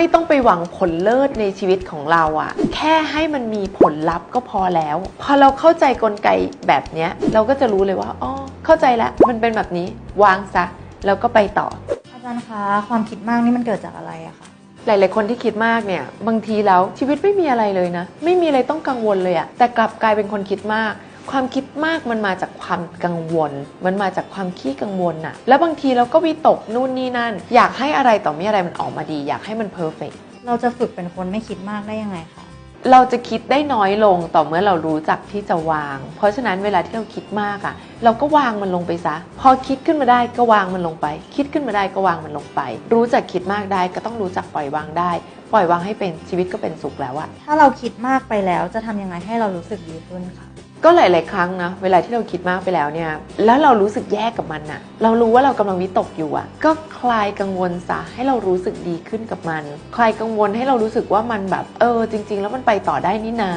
ไม่ต้องไปหวังผลเลิศในชีวิตของเราอะแค่ให้มันมีผลลัพธ์ก็พอแล้ว พอเราเข้าใจกลไกแบบเนี้ย เราก็จะรู้เลยว่าอ๋อเข้าใจแล้วมันเป็นแบบนี้วางซะแล้วก็ไปต่อ อาจารย์คะความคิดมากนี่มันเกิดจากอะไรอะคะหลาย ๆ คนที่คิดมากเนี่ย บางทีแล้วชีวิตไม่มีอะไรเลยนะ ไม่มีอะไรต้องกังวลเลยอะแต่กลับกลายเป็นคนคิดมาก ความคิดมากมันมาจากความกังวล มันมาจากความขี้กังวลน่ะ แล้วบางทีเราก็วิตกนู่นนี่นั่น อยากให้อะไรต่อมีอะไรมันออกมาดี อยากให้มันเพอร์เฟกเราจะฝึกเป็นคนไม่คิดมากได้ยังไงคะเราจะคิดได้น้อยลงต่อเมื่อเรารู้จักที่จะวาง เพราะฉะนั้นเวลาที่เราคิดมากอะ่ะ เราก็วางมันลงไปซะ พอคิดขึ้นมาได้ก็วางมันลงไป คิดขึ้นมาได้ก็วางมันลงไป รู้จักคิดมากได้ก็ต้องรู้จักปล่อยวางได้ ปล่อยวางให้เป็นชีวิตก็เป็นสุขแล้วอะถ้าเราคิดมากไปแล้วจะทำยังไงให้เรารู้สึกดีขึ้นคะ ก็หลาย ๆ ครั้งนะเวลาที่เราคิดมากไปแล้วเนี่ย แล้วเรารู้สึกแย่กับมันอะเรารู้ว่าเรากำลังวิตกอยู่อะก็คลายกังวลซะให้เรารู้สึกดีขึ้นกับมัน คลายกังวลให้เรารู้สึกว่ามันแบบ เออ จริง ๆ แล้วมันไปต่อได้นี่นา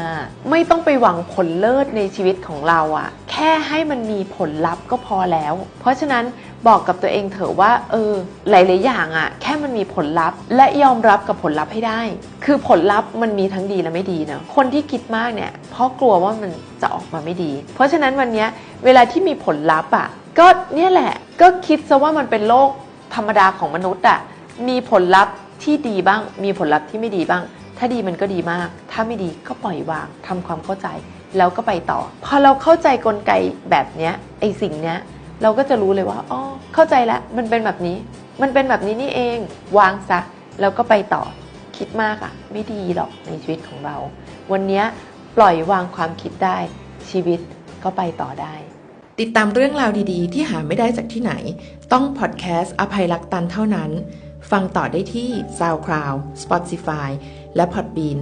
ไม่ต้องไปหวังผลเลิศในชีวิตของเราอะแค่ให้มันมีผลลัพธ์ก็พอแล้ว เพราะฉะนั้น บอกกับตัวเองเถอะว่า เออ หลาย ๆ อย่างอะแค่มันมีผลลัพธ์ และยอมรับกับผลลัพธ์ให้ได้ คือผลลัพธ์มันมีทั้งดีและไม่ดีเนะคนที่คิดมากเนี่ยเพราะกลัวว่ามันจะออกมาไม่ดี เพราะฉะนั้นวันนี้เวลาที่มีผลลัพธ์อะก็เนี่ยแหละก็คิดซะว่ามันเป็นโลกธรรมดาของมนุษย์อะมีผลลัพธ์ที่ดีบ้าง มีผลลัพธ์ที่ไม่ดีบ้าง ถ้าดีมันก็ดีมาก ถ้าไม่ดีก็ปล่อยวางทำความเข้าใจ แล้วก็ไปต่อ พอเราเข้าใจกลไกแบบเนี้ยไอสิ่งเนี้ย เราก็จะรู้เลยว่าอ๋อเข้าใจแล้วมันเป็นแบบนี้ มันเป็นแบบนี้นี่เอง วางซะแล้วก็ไปต่อคิดมากอะ่ะ ไม่ดีหรอกในชีวิตของเรา วันนี้ปล่อยวางความคิดได้ ชีวิตก็ไปต่อได้ ติดตามเรื่องราวดีๆ ที่หาไม่ได้จากที่ไหน ต้องพอดแคสต์อภัยรักตันเท่านั้น ฟังต่อได้ที่ SoundCloud Spotify และ Podbean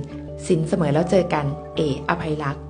สินเสมอแล้วเจอกัน เอ อภัยรักษ์